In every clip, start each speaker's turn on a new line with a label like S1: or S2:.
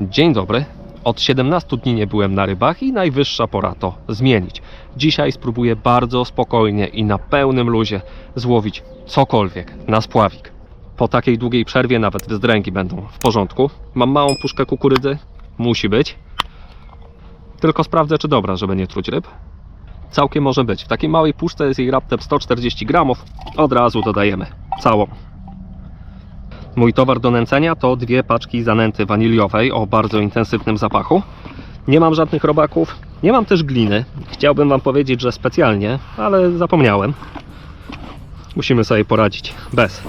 S1: Dzień dobry. Od 17 dni nie byłem na rybach i najwyższa pora to zmienić. Dzisiaj spróbuję bardzo spokojnie i na pełnym luzie złowić cokolwiek na spławik. Po takiej długiej przerwie nawet wzdręgi będą w porządku. Mam małą puszkę kukurydzy, musi być. Tylko sprawdzę, czy dobra, żeby nie truć ryb. Całkiem może być. W takiej małej puszce jest jej raptem 140 gramów. Od razu dodajemy całą. Mój towar do nęcenia to dwie paczki zanęty waniliowej o bardzo intensywnym zapachu. Nie mam żadnych robaków, nie mam też gliny. Chciałbym Wam powiedzieć, że specjalnie, ale zapomniałem. Musimy sobie poradzić bez.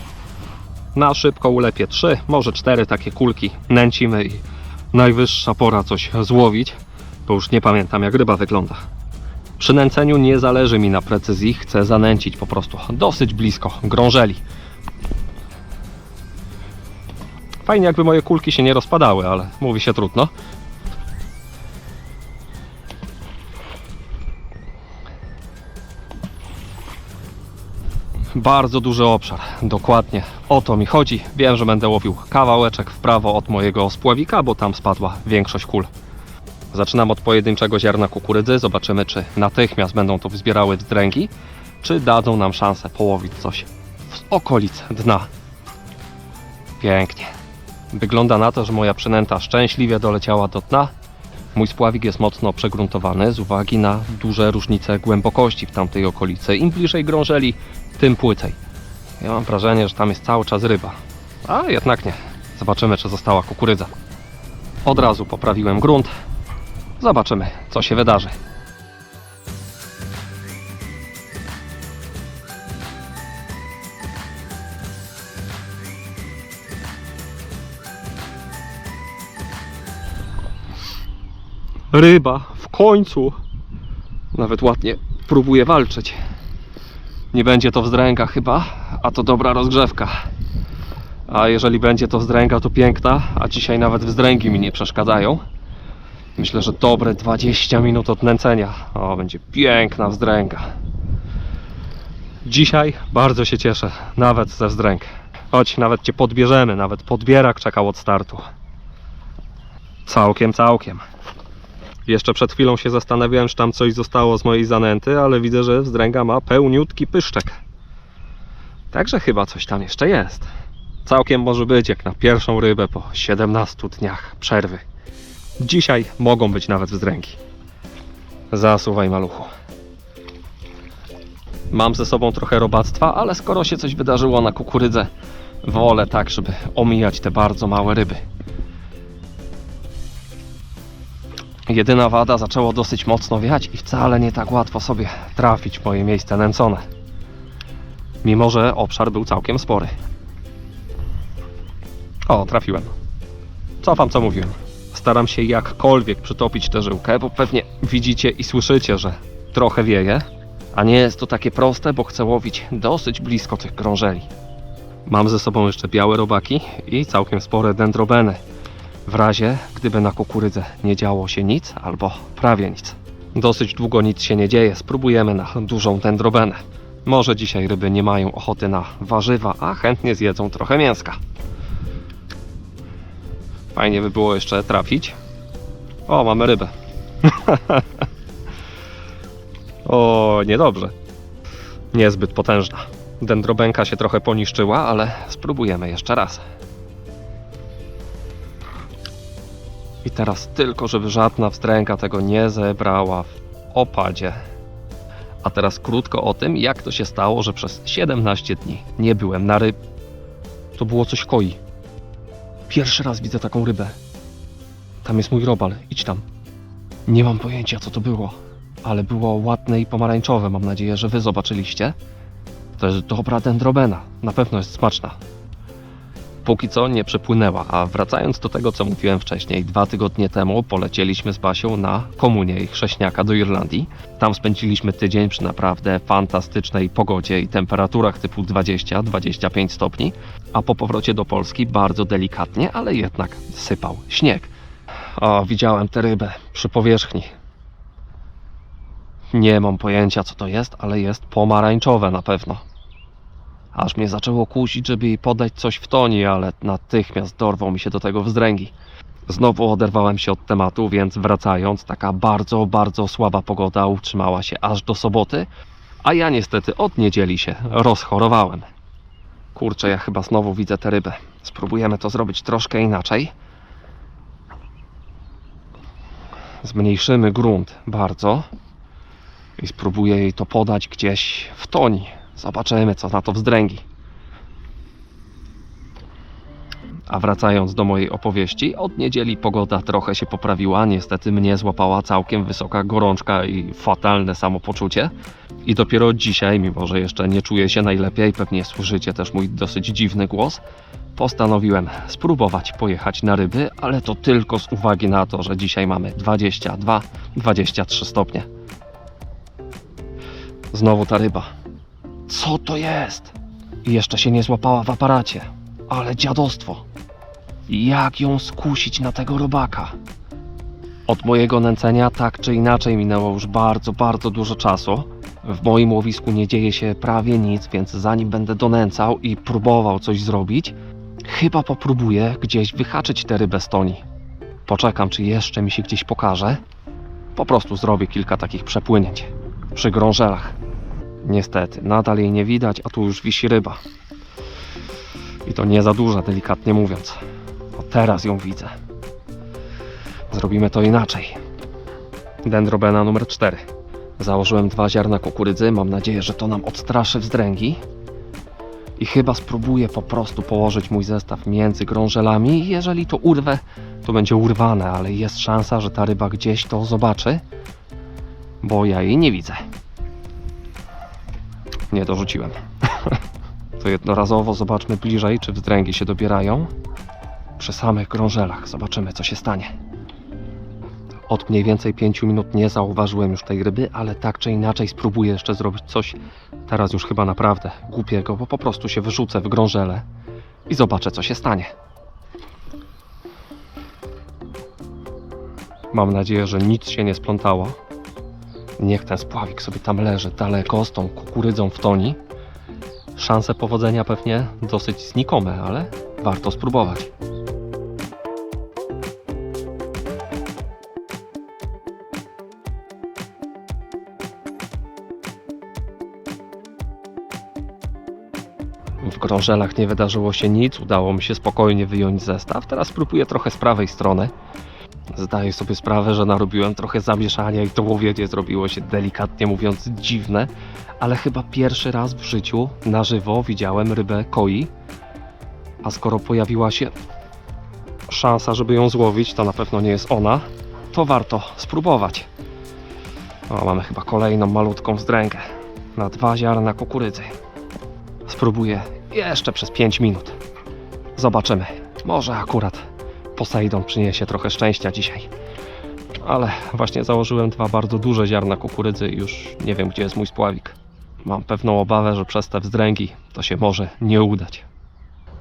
S1: Na szybko ulepię trzy, może cztery takie kulki. Nęcimy i najwyższa pora coś złowić, bo już nie pamiętam jak ryba wygląda. Przy nęceniu nie zależy mi na precyzji, chcę zanęcić po prostu dosyć blisko grążeli. Fajnie jakby moje kulki się nie rozpadały, ale mówi się trudno. Bardzo duży obszar, dokładnie o to mi chodzi. Wiem, że będę łowił kawałeczek w prawo od mojego spławika, bo tam spadła większość kul. Zaczynam od pojedynczego ziarna kukurydzy, zobaczymy czy natychmiast będą tu wzbierały wzdręgi, czy dadzą nam szansę połowić coś w okolic dna. Pięknie. Wygląda na to, że moja przynęta szczęśliwie doleciała do dna. Mój spławik jest mocno przegruntowany z uwagi na duże różnice głębokości w tamtej okolicy. Im bliżej grążeli, tym płycej. Ja mam wrażenie, że tam jest cały czas ryba. A jednak nie. Zobaczymy, czy została kukurydza. Od razu poprawiłem grunt. Zobaczymy, co się wydarzy. Ryba, w końcu. Nawet ładnie próbuje walczyć. Nie będzie to wzdręga chyba, a to dobra rozgrzewka. A jeżeli będzie to wzdręga, to piękna, a dzisiaj nawet wzdręgi mi nie przeszkadzają. Myślę, że dobre 20 minut od nęcenia. O, będzie piękna wzdręga. Dzisiaj bardzo się cieszę, nawet ze wzdręg. Chodź, nawet Cię podbierzemy, nawet podbierak czekał od startu. Całkiem, całkiem. Jeszcze przed chwilą się zastanawiałem, czy tam coś zostało z mojej zanęty, ale widzę, że wzdręga ma pełniutki pyszczek. Także chyba coś tam jeszcze jest. Całkiem może być jak na pierwszą rybę po 17 dniach przerwy. Dzisiaj mogą być nawet wzdręgi. Zasuwaj maluchu. Mam ze sobą trochę robactwa, ale skoro się coś wydarzyło na kukurydzę, wolę tak, żeby omijać te bardzo małe ryby. Jedyna wada zaczęło dosyć mocno wiać i wcale nie tak łatwo sobie trafić moje miejsce nęcone. Mimo, że obszar był całkiem spory. O, trafiłem. Cofam co mówiłem. Staram się jakkolwiek przytopić tę żyłkę, bo pewnie widzicie i słyszycie, że trochę wieje. A nie jest to takie proste, bo chcę łowić dosyć blisko tych krążeli. Mam ze sobą jeszcze białe robaki i całkiem spore dendrobeny w razie gdyby na kukurydzę nie działo się nic albo prawie nic. Dosyć długo nic się nie dzieje, spróbujemy na dużą dendrobenę. Może dzisiaj ryby nie mają ochoty na warzywa, a chętnie zjedzą trochę mięska. Fajnie by było jeszcze trafić. O, mamy rybę. o, niedobrze. Niezbyt potężna. Dendrobenka się trochę poniszczyła, ale spróbujemy jeszcze raz. I teraz tylko, żeby żadna wstręga tego nie zebrała w opadzie. A teraz krótko o tym, jak to się stało, że przez 17 dni nie byłem na ryb. To było coś koi. Pierwszy raz widzę taką rybę. Tam jest mój robal, idź tam. Nie mam pojęcia, co to było, ale było ładne i pomarańczowe. Mam nadzieję, że wy zobaczyliście. To jest dobra dendrobena, na pewno jest smaczna póki co nie przepłynęła. A wracając do tego, co mówiłem wcześniej, dwa tygodnie temu polecieliśmy z Basią na komunię i chrześniaka do Irlandii. Tam spędziliśmy tydzień przy naprawdę fantastycznej pogodzie i temperaturach typu 20-25 stopni, a po powrocie do Polski bardzo delikatnie, ale jednak sypał śnieg. O, widziałem tę rybę przy powierzchni. Nie mam pojęcia, co to jest, ale jest pomarańczowe na pewno. Aż mnie zaczęło kusić, żeby jej podać coś w toni, ale natychmiast dorwał mi się do tego wzdręgi. Znowu oderwałem się od tematu, więc wracając, taka bardzo, bardzo słaba pogoda utrzymała się aż do soboty, a ja niestety od niedzieli się rozchorowałem. Kurczę, ja chyba znowu widzę tę rybę. Spróbujemy to zrobić troszkę inaczej. Zmniejszymy grunt bardzo i spróbuję jej to podać gdzieś w toni. Zobaczymy, co na to wzdręgi. A wracając do mojej opowieści, od niedzieli pogoda trochę się poprawiła. Niestety mnie złapała całkiem wysoka gorączka i fatalne samopoczucie. I dopiero dzisiaj, mimo że jeszcze nie czuję się najlepiej, pewnie słyszycie też mój dosyć dziwny głos, postanowiłem spróbować pojechać na ryby, ale to tylko z uwagi na to, że dzisiaj mamy 22-23 stopnie. Znowu ta ryba. Co to jest? Jeszcze się nie złapała w aparacie. Ale dziadostwo. Jak ją skusić na tego robaka? Od mojego nęcenia tak czy inaczej minęło już bardzo, bardzo dużo czasu. W moim łowisku nie dzieje się prawie nic, więc zanim będę donęcał i próbował coś zrobić, chyba popróbuję gdzieś wyhaczyć te ryby z toni. Poczekam, czy jeszcze mi się gdzieś pokaże. Po prostu zrobię kilka takich przepłynięć przy grążelach. Niestety, nadal jej nie widać, a tu już wisi ryba. I to nie za duża, delikatnie mówiąc. O, teraz ją widzę. Zrobimy to inaczej. Dendrobena numer 4. Założyłem dwa ziarna kukurydzy. Mam nadzieję, że to nam odstraszy wzdręgi. I chyba spróbuję po prostu położyć mój zestaw między grążelami. Jeżeli to urwę, to będzie urwane, ale jest szansa, że ta ryba gdzieś to zobaczy, bo ja jej nie widzę. Nie dorzuciłem. to jednorazowo zobaczmy bliżej, czy wzdręgi się dobierają. Przy samych grążelach zobaczymy, co się stanie. Od mniej więcej 5 minut nie zauważyłem już tej ryby, ale tak czy inaczej spróbuję jeszcze zrobić coś teraz już chyba naprawdę głupiego, bo po prostu się wyrzucę w grążele i zobaczę, co się stanie. Mam nadzieję, że nic się nie splątało. Niech ten spławik sobie tam leży daleko z tą kukurydzą w toni. Szanse powodzenia pewnie dosyć znikome, ale warto spróbować. W grążelach nie wydarzyło się nic, udało mi się spokojnie wyjąć zestaw. Teraz spróbuję trochę z prawej strony. Zdaję sobie sprawę, że narobiłem trochę zamieszania i to łowienie zrobiło się delikatnie mówiąc dziwne, ale chyba pierwszy raz w życiu na żywo widziałem rybę koi. A skoro pojawiła się szansa, żeby ją złowić, to na pewno nie jest ona, to warto spróbować. O, mamy chyba kolejną malutką wzdręgę na dwa ziarna kukurydzy. Spróbuję jeszcze przez 5 minut. Zobaczymy. Może akurat Poseidon przyniesie trochę szczęścia dzisiaj. Ale właśnie założyłem dwa bardzo duże ziarna kukurydzy i już nie wiem, gdzie jest mój spławik. Mam pewną obawę, że przez te wzdręgi to się może nie udać.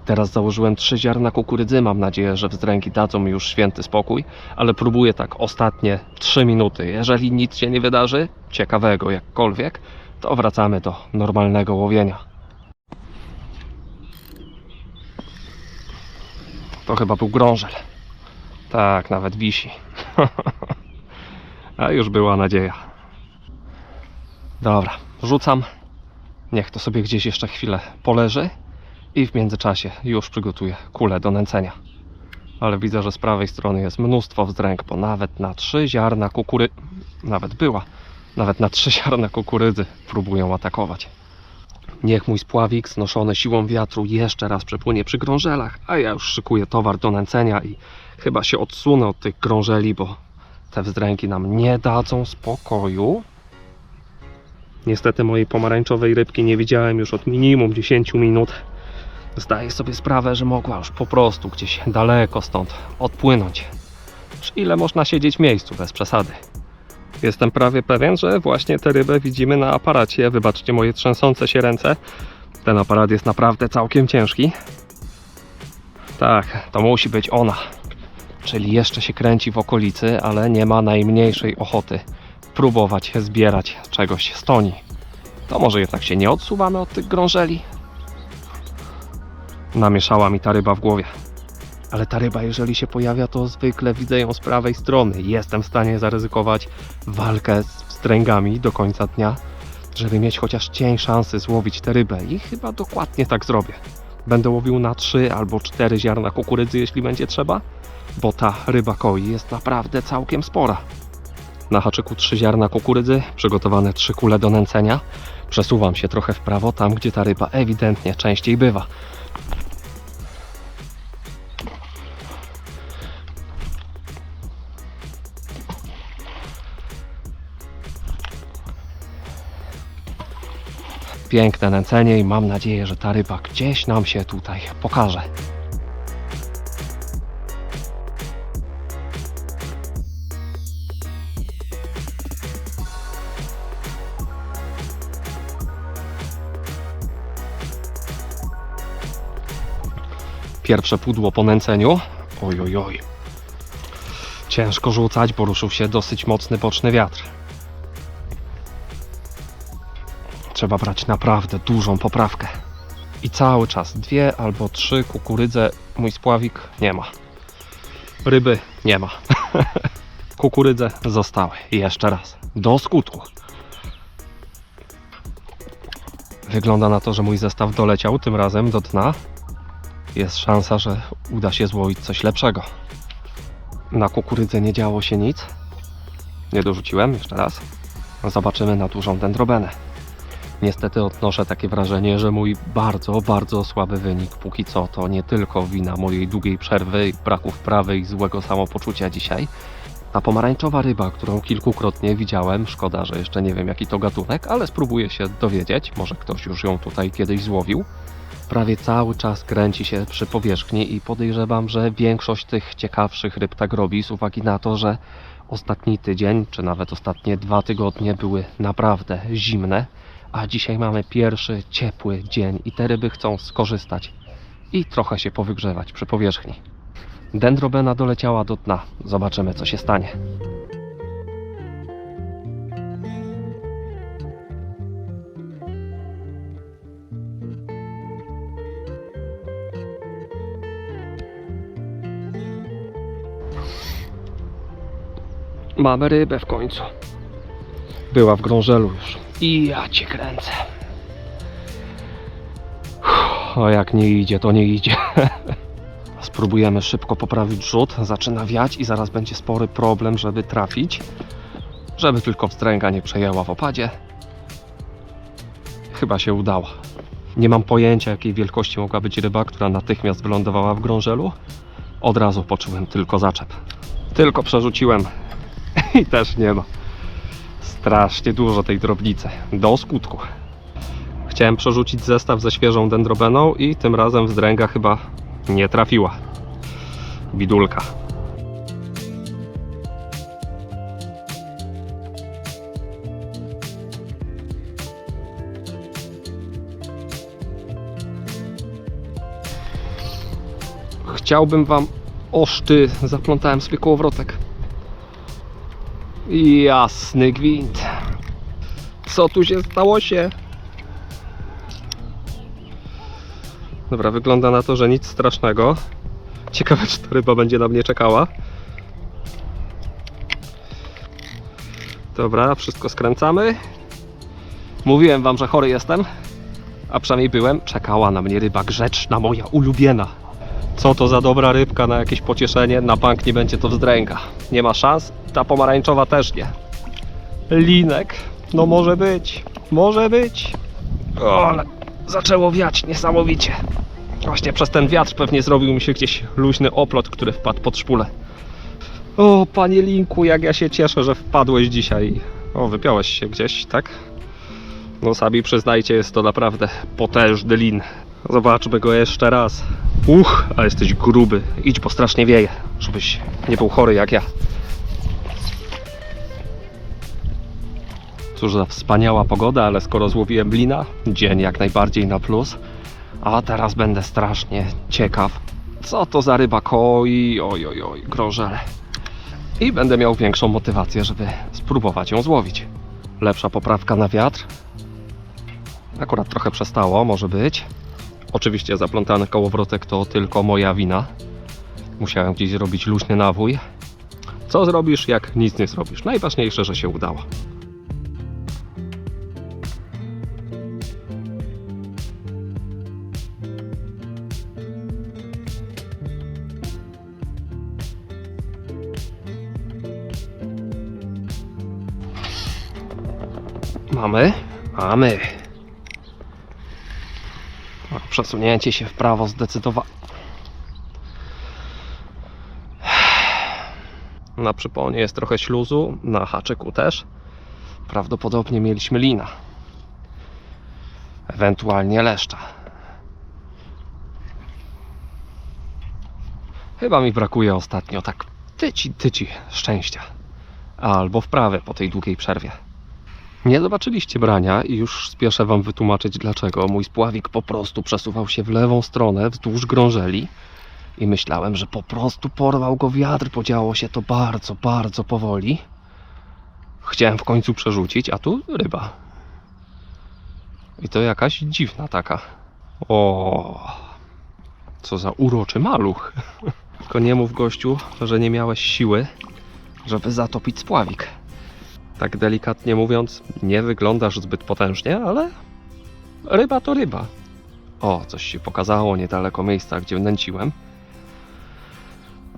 S1: Teraz założyłem trzy ziarna kukurydzy. Mam nadzieję, że wzdręgi dadzą mi już święty spokój, ale próbuję tak ostatnie 3 minuty. Jeżeli nic się nie wydarzy, ciekawego jakkolwiek, to wracamy do normalnego łowienia. To chyba był grążel. Tak, nawet wisi. A już była nadzieja. Dobra, rzucam. Niech to sobie gdzieś jeszcze chwilę poleży i w międzyczasie już przygotuję kulę do nęcenia. Ale widzę, że z prawej strony jest mnóstwo wzdręg, bo nawet na trzy ziarna kukury... Nawet była. Nawet na trzy ziarna kukurydzy próbują atakować. Niech mój spławik znoszony siłą wiatru jeszcze raz przepłynie przy grążelach, a ja już szykuję towar do nęcenia i chyba się odsunę od tych grążeli, bo te wzdręgi nam nie dadzą spokoju. Niestety mojej pomarańczowej rybki nie widziałem już od minimum 10 minut. Zdaję sobie sprawę, że mogła już po prostu gdzieś daleko stąd odpłynąć. Czy ile można siedzieć w miejscu bez przesady? Jestem prawie pewien, że właśnie tę rybę widzimy na aparacie. Wybaczcie moje trzęsące się ręce. Ten aparat jest naprawdę całkiem ciężki. Tak, to musi być ona. Czyli jeszcze się kręci w okolicy, ale nie ma najmniejszej ochoty próbować zbierać czegoś z toni. To może jednak się nie odsuwamy od tych grążeli? Namieszała mi ta ryba w głowie. Ale ta ryba, jeżeli się pojawia, to zwykle widzę ją z prawej strony. Jestem w stanie zaryzykować walkę z wstręgami do końca dnia, żeby mieć chociaż cień szansy złowić tę rybę. I chyba dokładnie tak zrobię. Będę łowił na 3 albo 4 ziarna kukurydzy, jeśli będzie trzeba, bo ta ryba koi jest naprawdę całkiem spora. Na haczyku 3 ziarna kukurydzy, przygotowane 3 kule do nęcenia. Przesuwam się trochę w prawo, tam gdzie ta ryba ewidentnie częściej bywa. Piękne nęcenie i mam nadzieję, że ta ryba gdzieś nam się tutaj pokaże. Pierwsze pudło po nęceniu. Oj, oj, oj. Ciężko rzucać, bo ruszył się dosyć mocny boczny wiatr. Trzeba brać naprawdę dużą poprawkę. I cały czas dwie albo trzy kukurydze mój spławik nie ma. Ryby nie ma. Kukurydze zostały. Jeszcze raz. Do skutku. Wygląda na to, że mój zestaw doleciał tym razem do dna. Jest szansa, że uda się złowić coś lepszego. Na kukurydze nie działo się nic. Nie dorzuciłem, jeszcze raz. Zobaczymy na dużą dendrobenę. Niestety odnoszę takie wrażenie, że mój bardzo, bardzo słaby wynik póki co to nie tylko wina mojej długiej przerwy, braku wprawy i złego samopoczucia dzisiaj. Ta pomarańczowa ryba, którą kilkukrotnie widziałem, szkoda, że jeszcze nie wiem jaki to gatunek, ale spróbuję się dowiedzieć, może ktoś już ją tutaj kiedyś złowił. Prawie cały czas kręci się przy powierzchni i podejrzewam, że większość tych ciekawszych ryb tak robi z uwagi na to, że ostatni tydzień, czy nawet ostatnie dwa tygodnie były naprawdę zimne, a dzisiaj mamy pierwszy ciepły dzień i te ryby chcą skorzystać i trochę się powygrzewać przy powierzchni. Dendrobena doleciała do dna. Zobaczymy, co się stanie. Mamy rybę w końcu. Była w grążelu już. I ja cię kręcę. O jak nie idzie, to nie idzie. Spróbujemy szybko poprawić rzut. Zaczyna wiać i zaraz będzie spory problem, żeby trafić. Żeby tylko wstręga nie przejęła w opadzie. Chyba się udało. Nie mam pojęcia, jakiej wielkości mogła być ryba, która natychmiast wylądowała w grążelu. Od razu poczułem tylko zaczep. Tylko przerzuciłem i też nie ma. Strasznie dużo tej drobnicy. Do skutku. Chciałem przerzucić zestaw ze świeżą dendrobeną i tym razem wzdręga chyba nie trafiła. Bidulka. Chciałbym wam oszty zaplątałem sobie kołowrotek. Jasny gwint. Co tu się stało się? Dobra, wygląda na to, że nic strasznego. Ciekawe, czy ta ryba będzie na mnie czekała. Dobra, wszystko skręcamy. Mówiłem wam, że chory jestem. A przynajmniej byłem. Czekała na mnie ryba grzeczna, moja ulubiona. Co to za dobra rybka na jakieś pocieszenie? Na bank nie będzie to wzdręga. Nie ma szans. Ta pomarańczowa też nie. Linek. No może być. Może być. O, ale zaczęło wiać niesamowicie. Właśnie przez ten wiatr pewnie zrobił mi się gdzieś luźny oplot, który wpadł pod szpulę. O, panie Linku, jak ja się cieszę, że wpadłeś dzisiaj. O, wypiąłeś się gdzieś, tak? No sami przyznajcie, jest to naprawdę potężny lin. Zobaczmy go jeszcze raz. Uch, a jesteś gruby. Idź, bo strasznie wieje, żebyś nie był chory jak ja. Cóż za wspaniała pogoda, ale skoro złowiłem lina, dzień jak najbardziej na plus. A teraz będę strasznie ciekaw, co to za ryba koi, oj, oj, oj, grążele. I będę miał większą motywację, żeby spróbować ją złowić. Lepsza poprawka na wiatr. Akurat trochę przestało, może być. Oczywiście zaplątany kołowrotek to tylko moja wina. Musiałem gdzieś zrobić luźny nawój. Co zrobisz, jak nic nie zrobisz? Najważniejsze, że się udało. Mamy? Mamy. O, Przesunięcie się w prawo zdecydowanie. Na przyponie jest trochę śluzu, na haczyku też. Prawdopodobnie mieliśmy lina. Ewentualnie leszcza. Chyba mi brakuje ostatnio tak tyci, tyci szczęścia. Albo wprawy po tej długiej przerwie. Nie zobaczyliście brania i już spieszę wam wytłumaczyć dlaczego. Mój spławik po prostu przesuwał się w lewą stronę wzdłuż grążeli i myślałem, że po prostu porwał go wiatr. Podziało się to bardzo, bardzo powoli. Chciałem w końcu przerzucić, a tu ryba. I to jakaś dziwna taka. O, co za uroczy maluch. Tylko nie mów gościu, że nie miałeś siły, żeby zatopić spławik. Tak delikatnie mówiąc, nie wyglądasz zbyt potężnie, ale ryba to ryba. O, coś się pokazało niedaleko miejsca, gdzie nęciłem.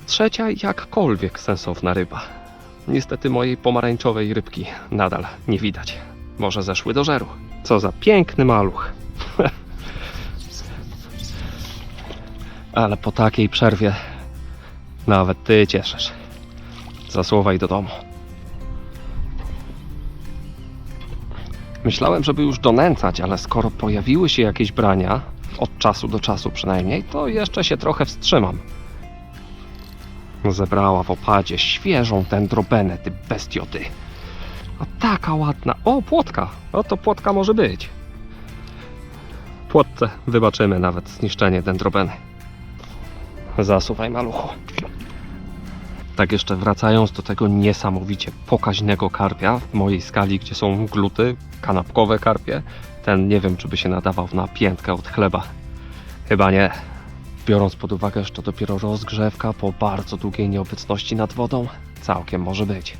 S1: Trzecia jakkolwiek sensowna ryba. Niestety mojej pomarańczowej rybki nadal nie widać. Może zeszły do żeru. Co za piękny maluch. Ale po takiej przerwie nawet ty cieszysz. Zasuwaj do domu. Myślałem, żeby już donęcać, ale skoro pojawiły się jakieś brania, od czasu do czasu przynajmniej, to jeszcze się trochę wstrzymam. Zebrała w opadzie świeżą dendrobenę, ty bestioty. A taka ładna. O, płotka. O, to płotka może być. Płotce wybaczymy nawet zniszczenie dendrobeny. Zasuwaj maluchu. Tak jeszcze wracając do tego niesamowicie pokaźnego karpia w mojej skali, gdzie są gluty, kanapkowe karpie, ten nie wiem, czy by się nadawał na piętkę od chleba. Chyba nie. Biorąc pod uwagę, że to dopiero rozgrzewka po bardzo długiej nieobecności nad wodą, całkiem może być.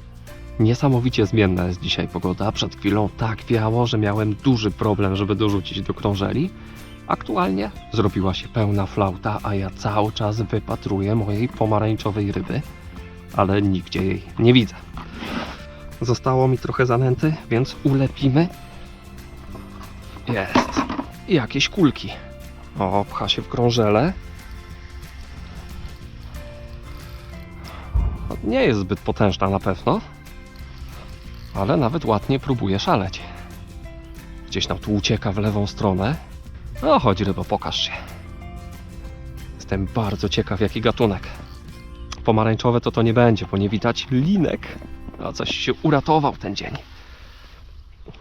S1: Niesamowicie zmienna jest dzisiaj pogoda. Przed chwilą tak wiało, że miałem duży problem, żeby dorzucić do krążeli. Aktualnie zrobiła się pełna flauta, a ja cały czas wypatruję mojej pomarańczowej ryby, ale nigdzie jej nie widzę. Zostało mi trochę zanęty, więc ulepimy. Jest. I jakieś kulki. O, pcha się w krążele. Nie jest zbyt potężna na pewno, ale nawet ładnie próbuje szaleć. Gdzieś nam tu ucieka w lewą stronę. No chodź rybo, pokaż się. Jestem bardzo ciekaw jaki gatunek. Pomarańczowe to to nie będzie, bo nie widać linek. A coś się uratował ten dzień.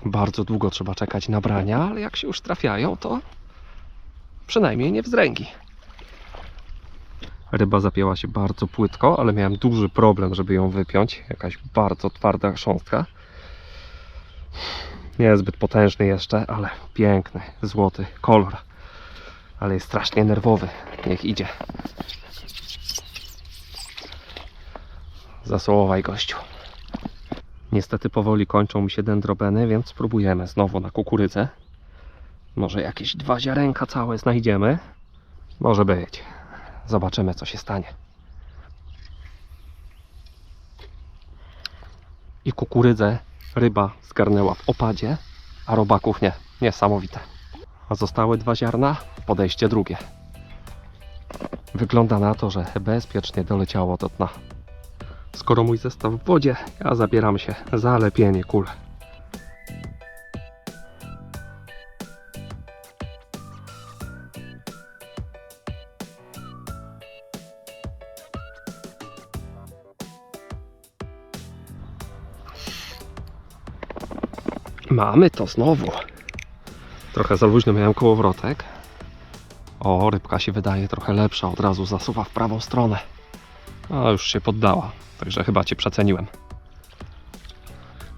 S1: Bardzo długo trzeba czekać na brania, ale jak się już trafiają, to przynajmniej nie wzdręgi. Ryba zapięła się bardzo płytko, ale miałem duży problem, żeby ją wypiąć. Jakaś bardzo twarda chrząstka. Nie jest zbyt potężny jeszcze, ale piękny, złoty kolor. Ale jest strasznie nerwowy. Niech idzie. Zasołowaj gościu. Niestety powoli kończą mi się dendrobeny, więc spróbujemy znowu na kukurydzę. Może jakieś dwa ziarenka całe znajdziemy. Może być. Zobaczymy, co się stanie. I kukurydzę ryba zgarnęła w opadzie, a robaków nie. Niesamowite. A zostały dwa ziarna, podejście drugie. Wygląda na to, że bezpiecznie doleciało do dna. Skoro mój zestaw w wodzie, ja zabieram się za lepienie kul. Mamy to znowu. Trochę za luźno miałem kołowrotek. O, rybka się wydaje trochę lepsza, od razu zasuwa w prawą stronę. A już się poddała, także chyba cię przeceniłem.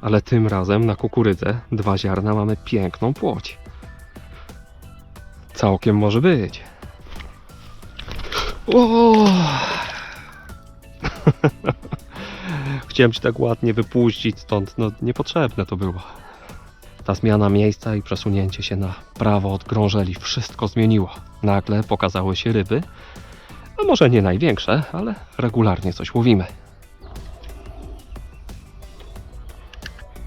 S1: Ale tym razem na kukurydzę dwa ziarna mamy piękną płoć. Całkiem może być. O, Chciałem ci tak ładnie wypuścić stąd, no niepotrzebne to było. Ta zmiana miejsca i przesunięcie się na prawo od grążeli wszystko zmieniło. Nagle pokazały się ryby, a może nie największe, ale regularnie coś łowimy.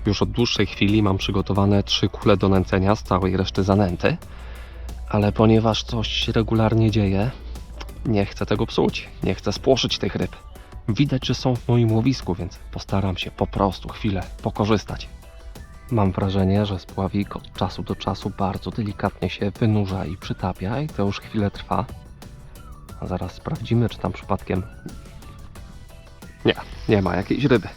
S1: Już od dłuższej chwili mam przygotowane trzy kule do nęcenia z całej reszty zanęty, ale ponieważ coś się regularnie dzieje, nie chcę tego psuć, nie chcę spłoszyć tych ryb. Widać, że są w moim łowisku, więc postaram się po prostu chwilę pokorzystać. Mam wrażenie, że spławik od czasu do czasu bardzo delikatnie się wynurza i przytapia i to już chwilę trwa. A zaraz sprawdzimy, czy tam przypadkiem... Nie, nie ma jakiejś ryby.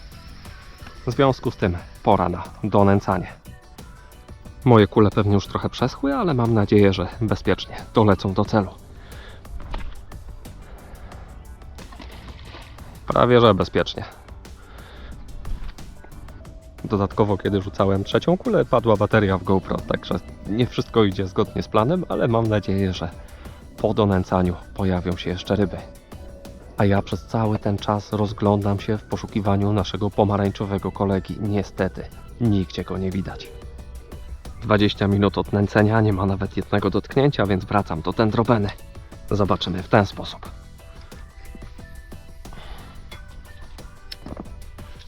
S1: W związku z tym pora na donęcanie. Moje kule pewnie już trochę przeschły, ale mam nadzieję, że bezpiecznie dolecą do celu. Prawie że bezpiecznie. Dodatkowo, kiedy rzucałem trzecią kulę, padła bateria w GoPro, także nie wszystko idzie zgodnie z planem, ale mam nadzieję, że po donęcaniu pojawią się jeszcze ryby. A ja przez cały ten czas rozglądam się w poszukiwaniu naszego pomarańczowego kolegi. Niestety, nigdzie go nie widać. 20 minut od nęcenia, nie ma nawet jednego dotknięcia, więc wracam do dendrobeny. Zobaczymy w ten sposób.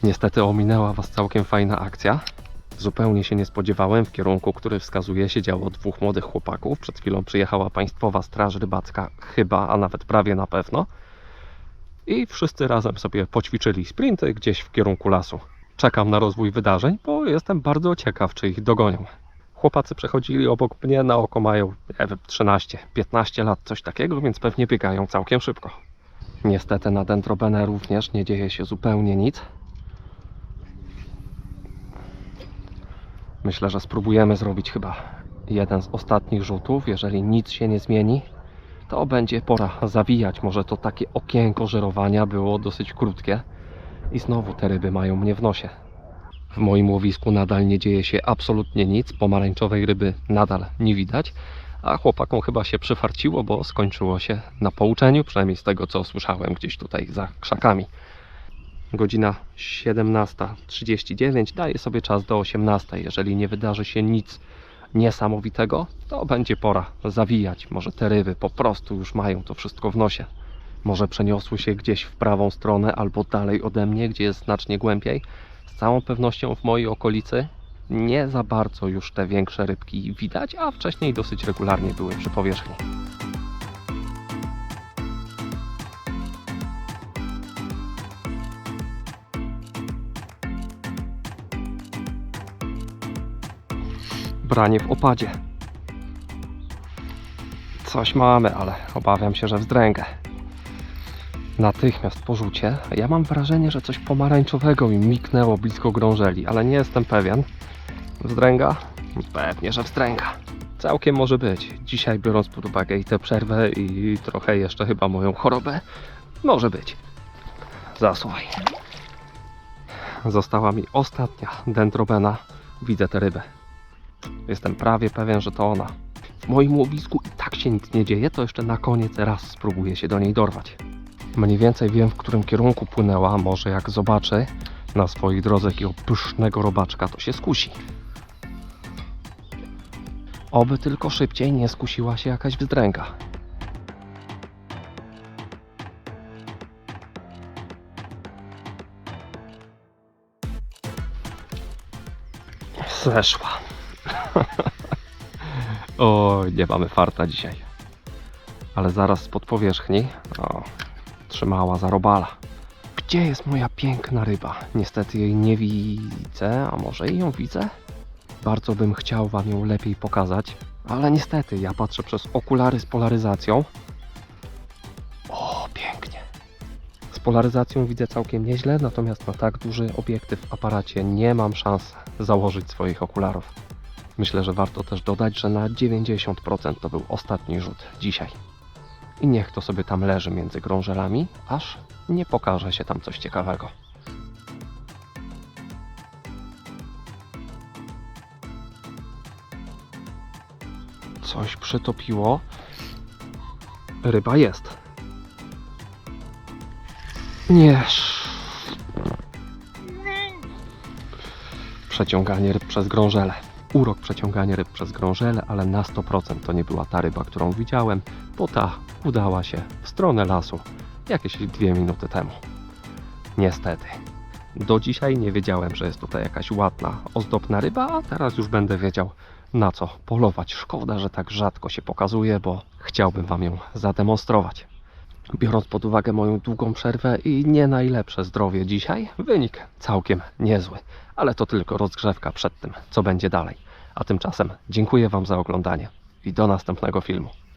S1: Niestety ominęła Was całkiem fajna akcja. Zupełnie się nie spodziewałem. W kierunku, który wskazuje, siedziało dwóch młodych chłopaków. Przed chwilą przyjechała Państwowa Straż Rybacka, chyba, a nawet prawie na pewno. I wszyscy razem sobie poćwiczyli sprinty gdzieś w kierunku lasu. Czekam na rozwój wydarzeń, bo jestem bardzo ciekaw, czy ich dogonią. Chłopacy przechodzili obok mnie, na oko mają, nie wiem, 13-15 lat, coś takiego, więc pewnie biegają całkiem szybko. Niestety na Dendrobenę również nie dzieje się zupełnie nic. Myślę, że spróbujemy zrobić chyba jeden z ostatnich rzutów. Jeżeli nic się nie zmieni, to będzie pora zawijać. Może to takie okienko żerowania było dosyć krótkie i znowu te ryby mają mnie w nosie. W moim łowisku nadal nie dzieje się absolutnie nic. Pomarańczowej ryby nadal nie widać, a chłopakom chyba się przyfarciło, bo skończyło się na pouczeniu, przynajmniej z tego co słyszałem gdzieś tutaj za krzakami. Godzina 17.39 daje sobie czas do 18.00. Jeżeli nie wydarzy się nic niesamowitego, to będzie pora zawijać. Może te ryby po prostu już mają to wszystko w nosie. Może przeniosły się gdzieś w prawą stronę albo dalej ode mnie, gdzie jest znacznie głębiej. Z całą pewnością w mojej okolicy nie za bardzo już te większe rybki widać, a wcześniej dosyć regularnie były przy powierzchni. Branie w opadzie. Coś mamy, ale obawiam się, że wzdręgę. Natychmiast po ja mam wrażenie, że coś pomarańczowego mi miknęło blisko grążeli, ale nie jestem pewien. Wzdręga? Pewnie, że wzdręga. Całkiem może być. Dzisiaj biorąc pod uwagę i tę przerwę i trochę jeszcze chyba moją chorobę, może być. Zasłuchaj. Została mi ostatnia dendrobena. Widzę tę rybę. Jestem prawie pewien, że to ona. W moim łowisku i tak się nic nie dzieje, to jeszcze na koniec raz spróbuję się do niej dorwać. Mniej więcej wiem, w którym kierunku płynęła. Może jak zobaczy na swojej drodze jakiego pysznego robaczka, to się skusi. Oby tylko szybciej nie skusiła się jakaś wzdręga. Zeszła. o, nie mamy farta dzisiaj. Ale zaraz spod powierzchni. O, trzymała za robala. Gdzie jest moja piękna ryba? Niestety jej nie widzę, a może i ją widzę? Bardzo bym chciał Wam ją lepiej pokazać, ale niestety ja patrzę przez okulary z polaryzacją. O, pięknie. Z polaryzacją widzę całkiem nieźle, natomiast na tak duży obiektyw w aparacie nie mam szans założyć swoich okularów. Myślę, że warto też dodać, że na 90% to był ostatni rzut dzisiaj. I niech to sobie tam leży między grążelami, aż nie pokaże się tam coś ciekawego. Coś przytopiło. Ryba jest. Nie. Przeciąganie ryb przez grążele. Urok przeciąganie ryb przez grążele, ale na 100% to nie była ta ryba, którą widziałem, bo ta udała się w stronę lasu jakieś dwie minuty temu. Niestety. Do dzisiaj nie wiedziałem, że jest tutaj jakaś ładna, ozdobna ryba, a teraz już będę wiedział, na co polować. Szkoda, że tak rzadko się pokazuje, bo chciałbym Wam ją zademonstrować. Biorąc pod uwagę moją długą przerwę i nie najlepsze zdrowie dzisiaj, wynik całkiem niezły, ale to tylko rozgrzewka przed tym, co będzie dalej. A tymczasem dziękuję Wam za oglądanie i do następnego filmu.